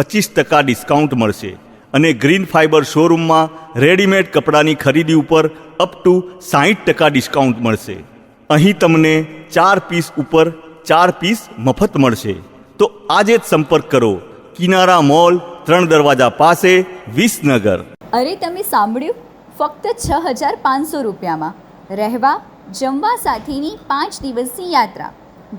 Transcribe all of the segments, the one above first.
પચીસ ટકા ડિસ્કાઉન્ટ મળશે અને ગ્રીન ફાઇબર શોરૂમમાં રેડીમેડ કપડાની ખરીદી ઉપર અપ ટુ સાહીઠ ટકા ડિસ્કાઉન્ટ મળશે. અહીં તમને ચાર પીસ ઉપર ચાર પીસ મફત મળશે. તો આજે જ સંપર્ક કરો. કિનારા મોલ, ત્રણ દરવાજા પાસે, વિસનગર. અરે તમે સાંભળ્યું? ફક્ત છ હજાર પાંચસો રૂપિયામાં. રહેવા, જમવા સાથેની પાંચ દિવસની યાત્રા.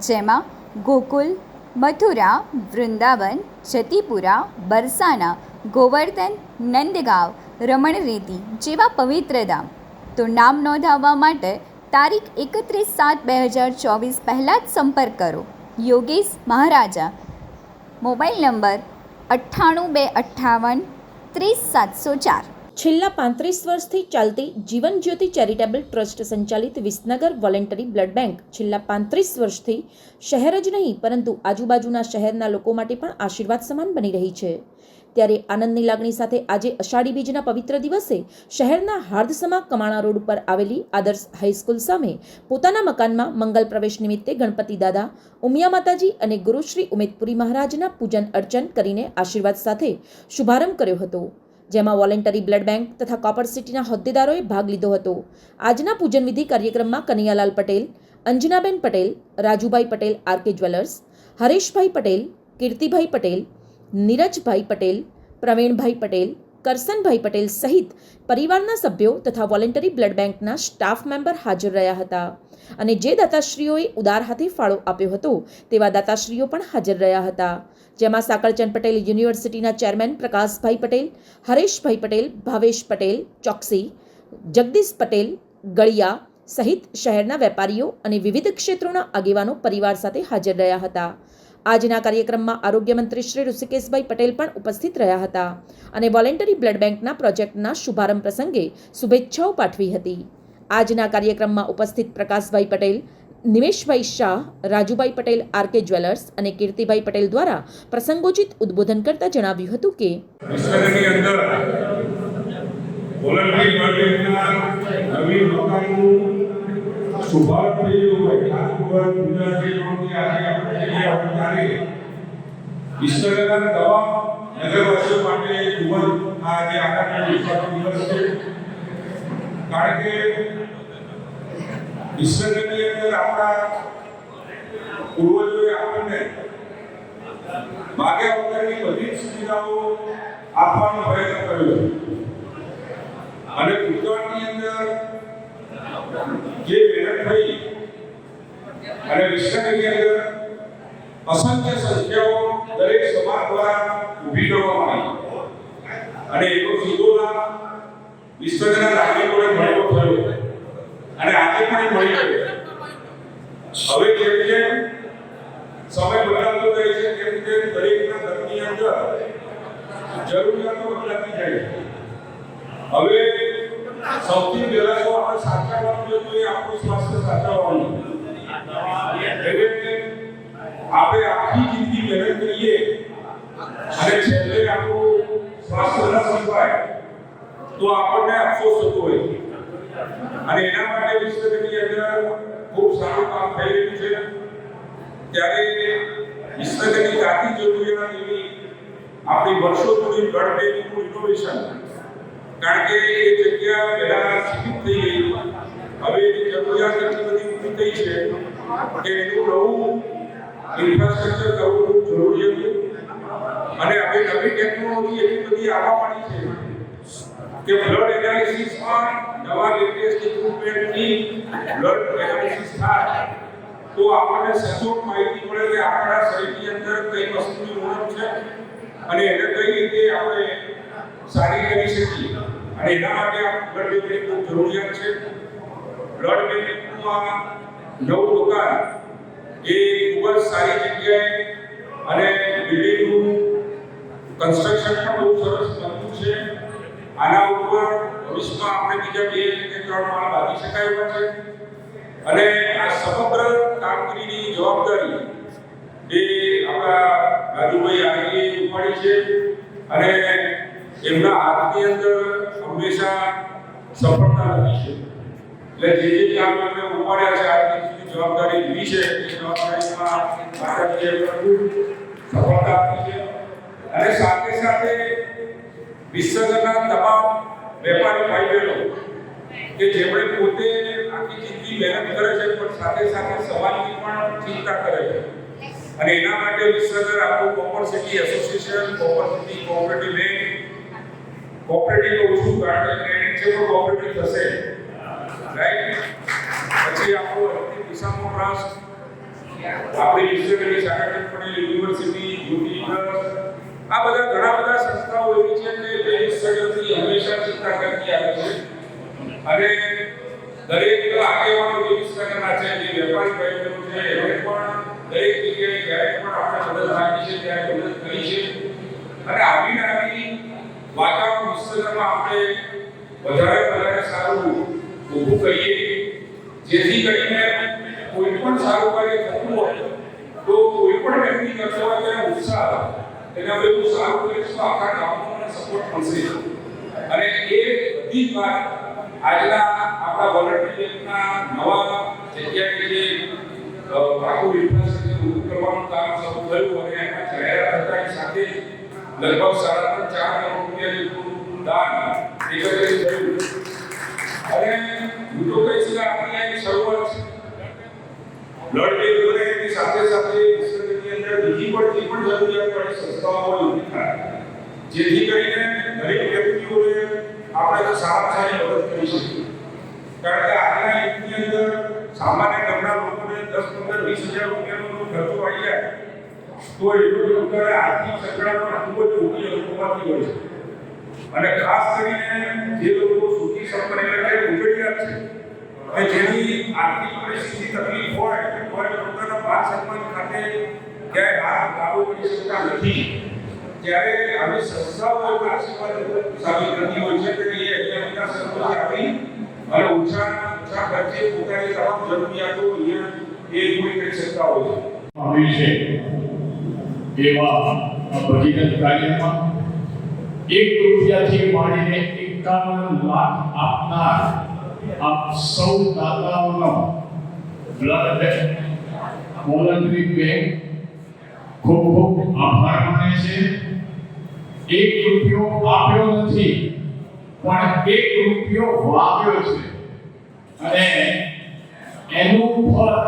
જેમાં ગોકુલ મથુરા, વૃંદાવન જતીપુરા બરસાના, ગોવર્ધન, નંદગાંવ, રમણરેતી જેવા પવિત્ર ધામ. તો નામ નોંધાવવા માટે તારીખ એકત્રીસ સાત બે હજાર ચોવીસ પહેલાં જ સંપર્ક કરો. યોગેશ મહારાજા. મોબાઈલ નંબર અઠ્ઠાણું બે અઠ્ઠાવન ત્રીસ સાતસો ચાર. છેલ્લા પાંત્રીસ વર્ષથી ચાલતી જીવન જ્યોતિ ચેરિટેબલ ટ્રસ્ટ સંચાલિત વિસનગર વોલેન્ટરી બ્લડ બેંક છેલ્લા પાંત્રીસ વર્ષથી શહેર જ નહીં, પરંતુ આજુબાજુના શહેરના લોકો માટે પણ આશીર્વાદ સમાન બની રહી છે. ત્યારે આનંદની લાગણી સાથે આજે અષાઢી બીજના પવિત્ર દિવસે શહેરના હાર્દસમા કમાણા રોડ ઉપર આવેલી આદર્શ હાઈસ્કૂલ સામે પોતાના મકાનમાં મંગલ પ્રવેશ નિમિત્તે ગણપતિ દાદા, ઉમિયા માતાજી અને ગુરુશ્રી ઉમેદપુરી મહારાજના પૂજન અર્ચન કરીને આશીર્વાદ સાથે શુભારંભ કર્યો હતો. જેમાં વોલેન્ટરી બ્લડ બેંક તથા કોપર સિટીના હોદ્દેદારોએ ભાગ લીધો હતો. આજના પૂજન વિધિ કાર્યક્રમમાં કનૈયાલાલ પટેલ, અંજનાબેન પટેલ, રાજુભાઈ પટેલ આરકે જ્વેલર્સ, હરેશભાઈ પટેલ, કીર્તિભાઈ પટેલ, નીરજભાઈ પટેલ, પ્રવીણભાઈ પટેલ કરસનભાઈ પટેલ સહિત પરિવારના સભ્યો તથા વોલેન્ટરી બ્લડ બેંકના સ્ટાફ મેમ્બર હાજર રહ્યા હતા. અને જે દાતાશ્રીઓએ ઉદાર હાથે ફાળો આપ્યો હતો, તેવા દાતાશ્રીઓ પણ હાજર રહ્યા હતા. જેમાં સાકરચંદ પટેલ યુનિવર્સિટીના ચેરમેન પ્રકાશભાઈ પટેલ, હરેશભાઈ પટેલ, ભાવેશ પટેલ, ચોકસી, જગદીશ પટેલ, ગળિયા સહિત શહેરના વેપારીઓ અને વિવિધ ક્ષેત્રોના આગેવાનો પરિવાર સાથે હાજર રહ્યા હતા. આજના કાર્યક્રમમાં આરોગ્ય મંત્રી શ્રી ઋષિકેશભાઈ પટેલ પણ ઉપસ્થિત રહ્યા હતા અને વોલેન્ટરી બ્લડ બેંકના પ્રોજેક્ટના શુભારંભ પ્રસંગે શુભેચ્છાઓ પાઠવી હતી. આજના કાર્યક્રમમાં ઉપસ્થિત પ્રકાશભાઈ પટેલ, નિમેશભાઈ શાહ, રાજુભાઈ પટેલ આરકે જ્વેલર્સ અને કીર્તિભાઈ પટેલ દ્વારા પ્રસંગોચિત ઉદ્બોધન કરતા જણાવ્યું હતું કે વિશ્વની અંદર વોલન્ટરી માર્કેટના નવી થઈ ગયો હોય આજે આપણે જઈએ આપણે ત્યારે નગરવાસીઓ માટે ખૂબ છે કારણ કે વિશ્વની અંદર આપણા પૂર્વજોએ આપણને માગ્યા વગરની બધી સુવિધાઓ આપવાનો પ્રયત્ન કર્યો અને ગુજરાતની અંદર જે મહેનત થઈ અને વિશ્વની અંદર અસંખ્ય સંખ્યાઓ દરેક સમાજ દ્વારા ઊભી કરવામાં આવી. અને એનો સીધો લાભ વિશ્વના નાગરિકોને મળ્યો થયો. અને આજે પણ મળી ગયો હવે જેમ જેમ સમય બદલાતો જાય છે, તેમ તેમ દરેકના ઘરની અંદર જરૂરિયાતો બદલાતી જાય છે. હવે સૌથી પહેલા તો આપણે સાચવવાનું જોઈએ તો આપણું સ્વાસ્થ્ય સાચવવાનું એટલે આપણે આખી જિંદગી મહેનત કરીએ, અને છેલ્લે આપણું સ્વાસ્થ્ય ન સંભાળે, તો આપણને અફસોસ થતો હોય. અને એના માટે વિશ્વની અંદર ખૂબ સારું કામ થઈ રહ્યું છે. ત્યારે વિશ્વની જાતિ જરૂરિયાત એવી આપણી વર્ષો બ્લડ બેંકનું ઇનોવેશન કારણ કે એ જગ્યા પહેલા સીમિત થઈ ગઈ હવે એની જરૂરિયાત એટલી બધી ઊભી થઈ છે કે એનું નવું ઇન્ફ્રાસ્ટ્રક્ચર કરવું ખૂબ જરૂરી હતું. અને હવે નવી ટેકનોલોજી એટલી બધી આવવા માંડી છે કે બ્લડ એનાલિસિસમાં નવા લેટેસ્ટ ઇક્વિપમેન્ટની બ્લડ એનાલિસિસ થાય તો આપણને સચોટ માહિતી મળે કે આપણા શરીરની અંદર કઈ વસ્તુની ઉણપ છે. અને એને કઈ રીતે આપણે સારી કરી શકીએ. અને એના માટે બ્લડ બેંકની ખૂબ જરૂરિયાત છે. બ્લડ બેંકનું આ નવું દુકાન એ ખૂબ જ સારી જગ્યાએ અને બિલ્ડિંગનું કન્સ્ટ્રક્શન પણ બહુ સરસ બનતું આના ઉપર ભવિષ્યમાં આપણે બીજા બે કે ત્રણ માળ બાંધી શકાય એવા છે. અને આ સમગ્ર કામગીરીની જવાબદારી એ આપણા રાજુભાઈ આર્યે ઉપાડી છે. અને એમના હાથની અંદર હંમેશા સફળતા રહી છે. એટલે જે જે કામ એમણે ઉપાડ્યા છે આજની સુધી જવાબદારી લીધી છે. એ જવાબદારીમાં ભારતીય એમને ખૂબ સફળતા આપી છે. અને સાથે સાથે વિશ્વના તમામ વેપારી ભાઈ બહેનો કે જેમણે પોતે આખી જિંદગી મહેનત કરે છે, પણ સાથે સાથે સમાજની પણ ચિંતા કરે છે. અને એના માટે વિશ્વનગર આપણું copper city association, copper city cooperative bank cooperative છું કારણ કે છે પણ કોઓપરેટિવ થશે. રાઈટ પછી આપણું અતિ દિશામાં ટ્રસ્ટ આપણી વિશ્વનગરની શાખાથી પડેલી યુનિવર્સિટી યુટી આ બધા ઘણા બધા સંસ્થાઓ એવી છે કે જે વિશ્વનગરની હંમેશા ચિંતા કરતી આવે છે. અને દરેક આગેવાનો જે વિશ્વનગરના છે, જે વેપારી ભાઈઓ છે એમને પણ દરેક જગ્યાએ જ્યારે પણ આપણે મદદ માંગી છે ત્યારે મદદ કરી છે અને આવી આવી વાતાવરણ વિસ્તારમાં આપણે વધારે વધારે સારું ઊભું કરીએ. જેથી કરીને કોઈ પણ સારું કાર્ય થતું હોય, તો કોઈ પણ વ્યક્તિ કરતો હોય તેનો ઉત્સાહ એને હવે હું સારું તો આખા ગામનો સપોર્ટ મળશે. અને એ બધી જ વાત આજના આપણા વોલન્ટિયરના નવા જગ્યાએ જે આખું ઇન્ફ્રાસ્ટ્રક્ચર ઊભું કરવાનું કામ શરૂ થયું અને એમાં જાહેરાત થતાની સાથે લગભગ સાડા ત્રણ ચાર કરોડ રૂપિયા જેટલું દાન થયું. અને હું તો કહીશ કે આપણી એક શરૂઆત છે. બ્લડ બેંક સાથે સાથે અંદર બીજી પણ જે પણ જરૂરિયાત પડે સંસ્થાઓ ઊભી થાય. જેથી કરીને દરેક વ્યક્તિઓને આપણે તો સારી મદદ કરી શકીએ. કારણ કે આજના યુગની અંદર સામાન્ય ઘરના લોકોને દસ પંદર વીસ હજાર રૂપિયાનો ખર્ચો આવી જાય. તો એટલો લોકોને આર્થિક સંકળામણ ખૂબ જ મોટી અનુભવાતી હોય છે. અને ખાસ કરીને જે લોકો સુખી સંપન્ન એટલે છે, અને જેની આર્થિક પરિસ્થિતિ તકલીફ હોય, તો એ પોતાના બાળ સન્માન ખાતે ક્યાંય હાથ કાબુ કરી શકતા નથી. ત્યારે આવી સંસ્થાઓ એવા આશીર્વાદ સાબિત કરતી હોય છે કે એ અહીંયા સંતોષ આપી અને ઓછા ઓછા ખર્ચે પોતાની તમામ જરૂરિયાતો એ પૂરી કરી શકતા હોય છે. એવા ભગીરથ કાર્યમાં એક રૂપિયાથી માંડીને એકાવન લાખ આપનાર આપ સૌ દાતાઓનો બ્લડ વોલન્ટરી બેંક ખૂબ ખૂબ આભાર માને છે. એક રૂપિયો આપ્યો નથી, પણ એક રૂપિયો વાપ્યો છે. અને એનું ફળ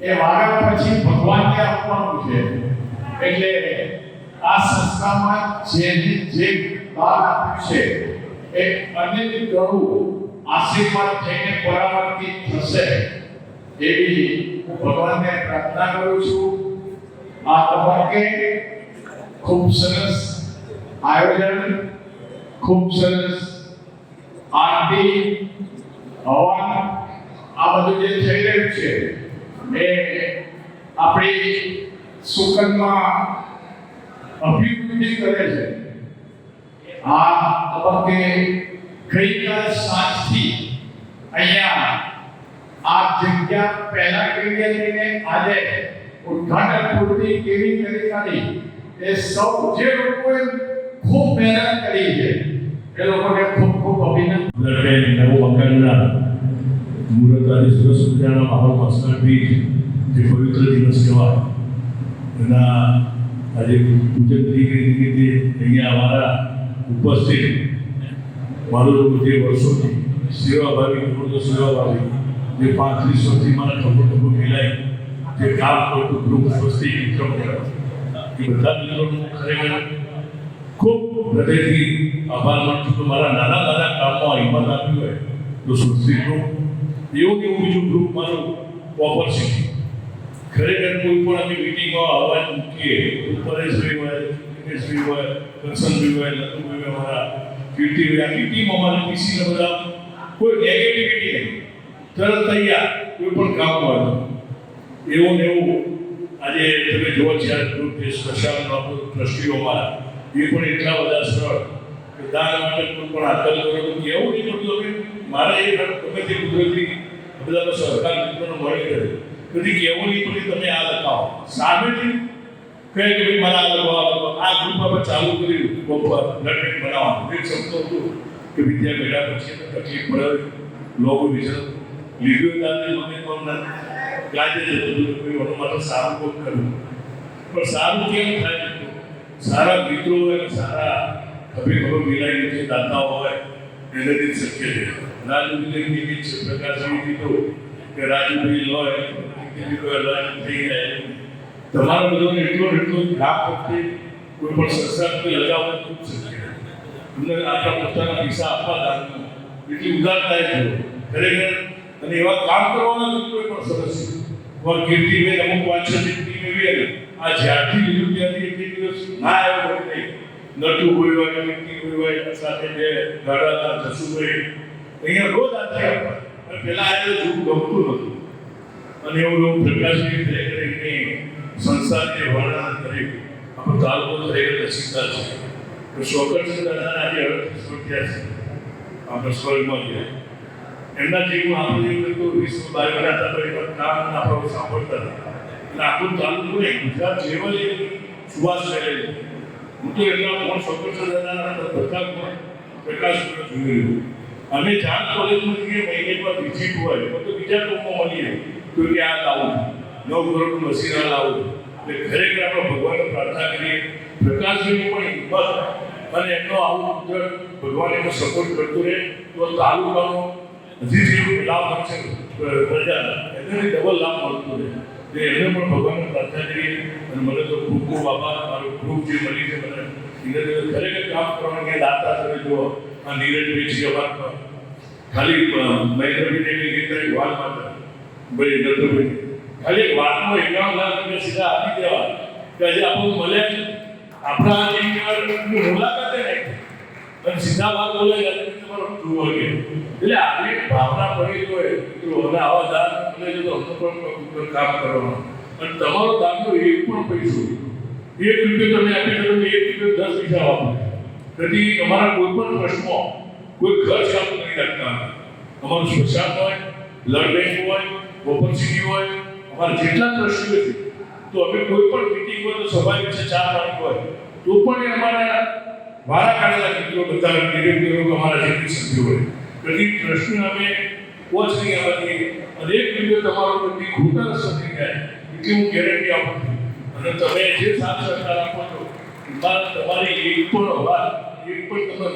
એ વારા પછી ભગવાનને આપવાનું છે. એટલે આ સંસ્થામાં જેને જે દાન આપ્યું છે, એ અનેક ગણું આશીર્વાદ થઈને પરાવર્તિત થશે એવી ભગવાનને પ્રાર્થના કરું છું. આ તબક્કે ખૂબ સરસ આયોજન, ખૂબ સરસ આરતી, હવન, આ બધું જે થઈ રહ્યું છે, એ આપણી સુકનમાં અભિવૃદ્ધિ કરે છે. આ તબક્કે ગઈકાલ સાંજથી અહીંયા આ જગ્યા પહેલા કેવી લઈને આજે ઉદ્ઘાટન પૂર્તિ કેવી કરી કાઢી એ સૌ જે લોકોએ ખૂબ મહેનત કરી છે, એ લોકોને ખૂબ ખૂબ અભિનંદન. લડે નવો મકાનના મુહૂર્ત આજે સરસ મજાના સમર્પિત જે પવિત્ર દિવસ કહેવાય એના આજે પૂજન તરીકે નિમિત્તે અહીંયા અમારા ઉપસ્થિત મારું જે વર્ષોથી સેવાભાવી પૂર્ણ સેવાભાવી જે પાંત્રીસ વર્ષથી મારા ખબર ખબર મિલાય જે કામ કરતું ગ્રુપ સ્વસ્તી વિક્રમ એ બધા મિત્રોનું ખરેખર ખૂબ હૃદયથી આભાર માનું છું મારા નાના નાના કામમાં હિંમત આપ્યું હોય તો ગ્રુપ, એવું એવું બીજું ગ્રુપ મારું ઓપોર્ચ્યુનિટી ખરેખર કોઈ પણ અમે મિટિંગમાં અવાજ મૂકીએ પરેશભાઈ હોય દિનેશભાઈ હોય કરશનભાઈ હોય લતુભાઈ હોય અમારા કીર્તિભાઈ આખી ટીમ અમારી પીસીને બધા કોઈ નેગેટિવિટી નહીં. તરત તૈયાર, કોઈ પણ કામ હોય એવું ને એવું. આજે તમે જુઓ આ ગ્રુપ જે સ્પેશિયલ ટ્રસ્ટીઓ એ પણ એટલા બધા સરળ કે દાન માટે કોઈ પણ આકલ કરો તો કેવું નહીં હવે મારે એ ગમે તે કુદરતી બધાનો સહકાર મિત્રોનો મળી રહ્યો બધી કેવું નહીં તમે આ લખાવો. સામેથી કહે કે ભાઈ મારા આ લખવા આ ગ્રુપ આપણે ચાલુ કર્યું. બપોર લડમેટ બનાવવાનું. એક શબ્દ હતું કે વિદ્યા મેળા પછી એને તકલીફ પડે લોકો વિચાર લીધું દાદા મને ના ગાજે જતું હતું. એનું માટે સારું કોક કરવું પણ સારું કેમ થાય? સારા મિત્રો અને સારા ખભે મિલાઈ જે દાતાઓ હોય એનાથી જ શક્ય છે. નિમિત્ત છે પ્રકાશભાઈ કીધું કે રાજુભાઈ લો એ રાજુ થઈ જાય તમારો બધો એટલો એટલો લાભ વખતે કોઈ પણ સંસ્થા લગાવવા ખૂબ તમને આપણા પોતાના પૈસા આપવા દાનનું એટલી ઉદારતા છે ખરેખર, અને એવા કામ કરવાના કોઈ પણ સરસ પણ કીર્તિભાઈ અમુક વાંચન એવી હતી આ જ્યારથી લીધું ત્યાંથી એક દિવસ ના આવ્યો નહીં નટુ કોઈ હોય કોઈ હોય સાથે જે ગાડાતા જસુભાઈ. અહીંયા રોજ આ થયા. પેલા આ જોવું ગમતું નહોતું. અને એવું એવું પ્રકાશની ખરેખર એમની સંસ્થાને વર્ણન કર્યું આપણો તાલુકો ખરેખર નસીબદાર છે. તો શોકરચંદ દાદાના આજે અડત્રીસ વર્ષ છે. આપણે સ્વર્ગમાં ગયા. એમના જીવમાં આપણું એવું તો વિશ્વ બાવીના હતા તો એમાં નામ આપણે સાંભળતા હતા. એટલે આખું તાલુકો ને ગુજરાત લેવલે સુવાસ ફેલાયેલી હું તો એમના કોણ શોકરચંદ દાદાના કોણ પ્રકાશ રહ્યું અમે ચાર કોલેજમાં જઈએ મહિને પર વિઝિટ હોય, તો બીજા ટૂંકમાં મળીએ તો કે આ લાવું નવ કરોડનું મશીન આ લાવું એટલે ખરેખર આપણે ભગવાનને પ્રાર્થના કરીએ. પ્રકાશજીની પણ હિંમત અને એમનો આવું પુત્ર ભગવાન એનો સપોર્ટ કરતો રહે. તો તાલુકાનો હજી જે લાભ મળશે પ્રજા એને ડબલ લાભ મળતો રહે. એટલે એમને પણ ભગવાનને પ્રાર્થના કરીએ. અને મને તો ખૂબ ખૂબ આભાર. મારો ખૂબ જે મળી છે મને, એને ખરેખર કામ કરવાની કે દાતા તમે જુઓ, આ નીરજભાઈ છે અમારા ખાલી મહેન્દ્રભાઈને ગીત વાત માટે ભાઈ નંદભાઈ ખાલી એક વાતનો એકાવન લાખ રૂપિયા સીધા આપી દેવા કે આજે આપણને મળે આપણા જે કહેવાય મુલાકાતે નહીં. અને સીધા વાત બોલે આજે તમારો જુઓ કે એટલે આવી ભાવના પડી હોય તો હવે આવા દાન તો અમને પણ કામ કરવાનું. અને તમારો દાનનો એક પણ પૈસો. એક રૂપિયો તમે આપી શકો એક રૂપિયો દસ પૈસા વાપરો તેથી અમારા કોઈ પણ પ્રશ્નો કોઈ ખર્ચ આપણે નહીં રાખતા. અમારું સ્મશાન હોય, બ્લડ બેંક હોય ઓપન સિટી હોય, અમારા જેટલા દ્રશ્યો છે, તો અમે કોઈ પણ મિટિંગ હોય તો સભા વિશે ચાર પાણી હોય, તો પણ એ અમારા વારા કાઢેલા મિત્રો બધા ડિરેક્ટરો અમારા જેટલી સભ્યો હોય. પ્રતિક ટ્રસ્ટને અમે કોચ નહીં આવતી, અને એક વીડિયો તમારો પ્રતિ ખોટા રસ્તે થઈ જાય, એટલી હું ગેરંટી આપું છું. અને તમે જે સાથ સહકાર આપો છો એમાં તમારી એક પણ અવાજ, એક પણ તમે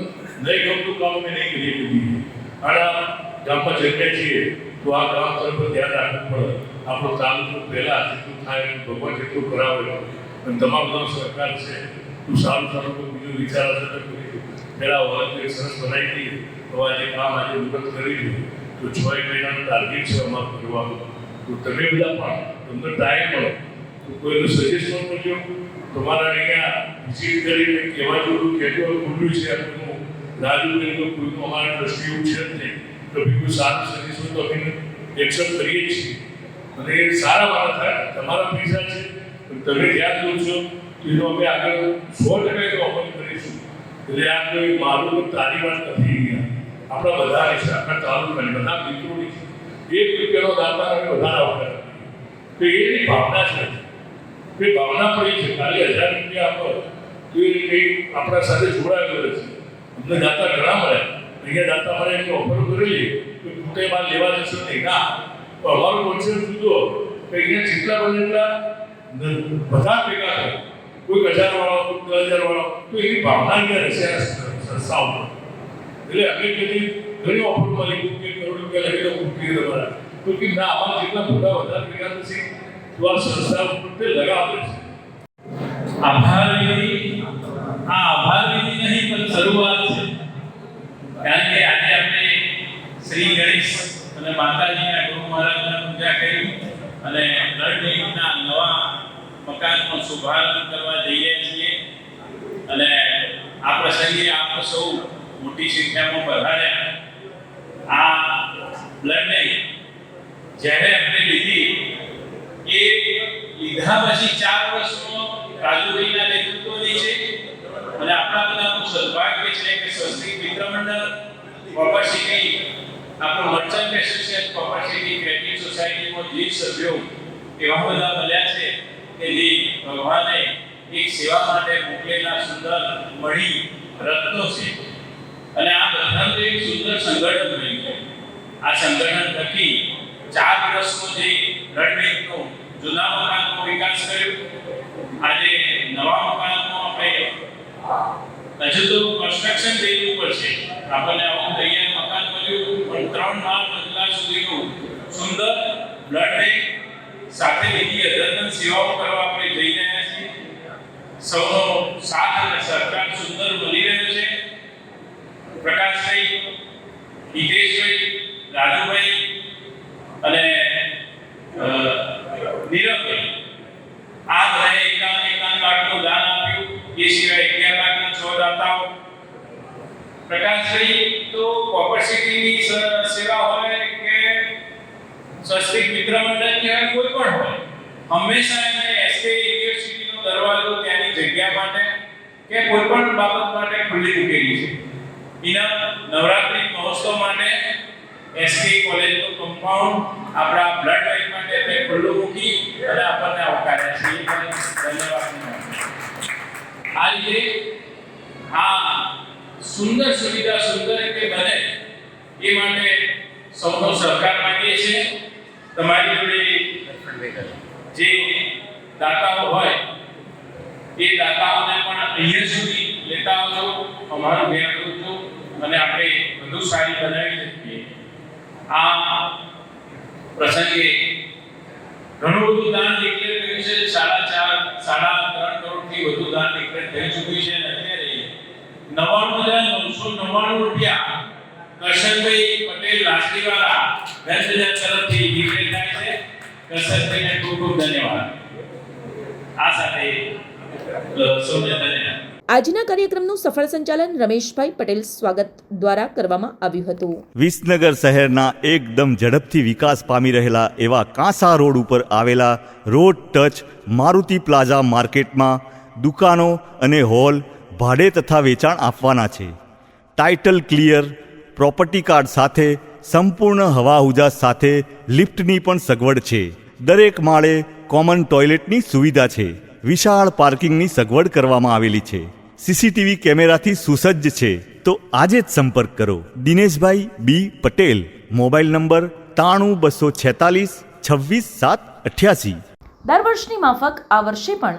નહીં ગમતું કામ અમે નહીં કરી દીધી આના ગામમાં જગ્યા છીએ. તો આ ગામ તરફ ધ્યાન રાખવું પડે. આપણો તાલુકો પહેલા જેટલું થાય એટલું ભગવાન જેટલું કરાવે. અને તમામ ગામ સરકાર છે. તું સારું સારું કોઈ બીજું વિચાર હશે તો પહેલાં વર્ષ સરસ બનાવી દઈએ. તો આજે કામ આજે મુહૂર્ત કરી દીધું તો છ એક મહિનાનું ટાર્ગેટ છે અમારું કરવાનું. તો તમે બધા પણ તમને ટાઈમ મળો. તો કોઈનું સજેશન કરજો. તમારા અહીંયા વિઝિટ કરીને કહેવા જોડું કહેજો. ખુલ્લું છે આપણું. રાજુ તો કોઈનું અમારા દ્રષ્ટિ એવું છે નહીં. કોઈ સારું સર્વિસ હોય તો અમે એક્સેપ્ટ કરીએ છીએ. અને એ સારા વાળા થાય. તમારા પૈસા છે. તમે ધ્યાન દો છો એનો અમે આગળ સો ટકા અમલ કરીશું. એટલે આ કોઈ મારું તારી વાત નથી આપણા બધાની છે, આપણા તાલુકાની, બધા મિત્રોની છે. એક રૂપિયાનો દાતા અમે વધારે આવતા તો એની ભાવના છે. એ ભાવના પડી છે, ખાલી હજાર રૂપિયા આપો તો એ કંઈક આપણા સાથે જોડાયેલો છે અમને દાતા ઘણા મળ્યા. અહીંયા દાતા મળે એની ઓફર કરેલી કે ખૂટે માલ લેવા જશો નહીં. ના તો અમારું કોન્સેપ્ટ જુદો કે અહીંયા જેટલા બને એટલા બધા ભેગા થાય. કોઈ હજાર વાળો કોઈ દસ હજાર વાળો તો એની ભાવના અહીંયા રહેશે સંસ્થાઓ એટલે અમે કદી ઘણી ઓફર મળી કે કરોડ રૂપિયા લઈ લો મૂકી તમારા. કે, ના જેટલા બધા વધારે ભેગા થશે, તો લગાવ છે આભાર આ આભાર શરૂઆત કારણ કે આજે આપણે શ્રી ગણેશ અને માતાજીના ગુરુ મહારાજના પૂજા કરી અને બ્લડ બેંકના નવા મકાનનો શુભારંભ કરવા જઈ રહ્યા છીએ. અને આ પ્રસંગે આપ સૌ મોટી સંખ્યામાં પધાર્યા. આ બ્લડ બેંક જ્યારે આપણે લીધી, એ લીધા પછી ચાર વર્ષમાં રાજુભાઈના નેતૃત્વની છે. અને આપણા બધાનું સદભાગ્ય છે કે સ્વસ્તિક મિત્ર મંડળ કોપર આપણો merchant association copper city credit સોસાયટીમાં જે સભ્યો એવા બધા મળ્યા છે કે જે ભગવાને એક સેવા માટે મોકલેલા સુંદર મળી રત્નો છે. અને આ બધાનું એક સુંદર સંગઠન બન્યું છે. આ સંગઠન થકી ચાર વર્ષનો જે રણનીતિનો જૂના મકાનનો વિકાસ કર્યો. આજે નવા આપણે હજુ તો કન્સ્ટ્રક્શન થઈ પડશે આપણને આવું તૈયાર મકાન મળ્યું, પણ ત્રણ માળ મજલા સુધીનું સુંદર બ્લડ બેંક સાથે બીજી અદ્યતન સેવાઓ કરવા આપણે જઈ રહ્યા છીએ. સૌનો સાથ અને સરકાર સુંદર મળી રહ્યો છે. પ્રકાશભાઈ, હિતેશભાઈ, રાજુભાઈ અને અ, નીરવભાઈ આ બધાએ એકાવન એકાવન લાખનું દાન આપ્યું એ સિવાય અગિયાર લાખના છ દાતાઓ પ્રકાશભાઈ તો કોપર સિટીની સ- સેવા હોય કે સ્વસ્તિક મિત્ર મંડળની હોય કોઈ પણ હોય હંમેશા એમને એસકે યુનિવર્સિટીનો દરવાજો ત્યાંની જગ્યા માટે કે કોઈ પણ બાબત માટે ખુલ્લી મૂકેલી છે એના નવરાત્રી મહોત્સવ માટે એસકે કોલેજનું કમ્પાઉન્ડ આપણા બ્લડ બેંક માટે તે ખુલ્લું મૂકી અને આપણને આવકાર્યા છે એ પણ ધન્યવાદ આ રીતે આ સુંદર સુવિધા, સુંદર રીતે બને એ માટે સૌનો સહકાર માંગીએ છીએ. તમારી જોડે જે દાતાઓ હોય, એ દાતાઓને પણ અહીંયા સુધી લેતા આવજો. અમારું ધ્યાન રાખજો અને આપણે વધુ સારી બનાવી શકીએ. આ પ્રસંગે ઘણું બધું દાન ડિક્લેર કર્યું છે. સાડા ચાર, સાડા ત્રણ કરોડથી વધુ દાન ડિક્લેર થઈ ચૂક્યું છે અને હજાર નવસો નવ્વાણું રૂપિયા કરશનભાઈ પટેલ લાસડીવાળા દસ હજાર તરફથી ડિક્લેર થાય છે. કરશનભાઈને ખૂબ ખૂબ ધન્યવાદ. આ સાથે સૌને ધન્યવાદ. આજના કાર્યક્રમનું સફળ સંચાલન રમેશભાઈ પટેલ સ્વાગત દ્વારા કરવામાં આવ્યું હતું. વિસનગર શહેરના એકદમ ઝડપથી વિકાસ પામી રહેલા એવા કાંસા રોડ ઉપર આવેલા રોડ ટચ મારુતિ પ્લાઝા માર્કેટમાં દુકાનો અને હોલ ભાડે તથા વેચાણ આપવાના છે. ટાઇટલ ક્લિયર પ્રોપર્ટી કાર્ડ સાથે સંપૂર્ણ હવાહુજાસ સાથે લિફ્ટની પણ સગવડ છે. દરેક માળે કોમન ટોયલેટની સુવિધા છે. વિશાળ પાર્કિંગની સગવડ કરવામાં આવેલી છે. સીસીટીવી કેમેરાથી સુસજ્જ છે. તો આજે જ સંપર્ક કરો. Dineshbhai B Patel, mobile number ત્રાણું બસો છેતાલીસ છવ્વીસ સાત અઠ્યાસી. દર વર્ષની માફક આ વર્ષે પણ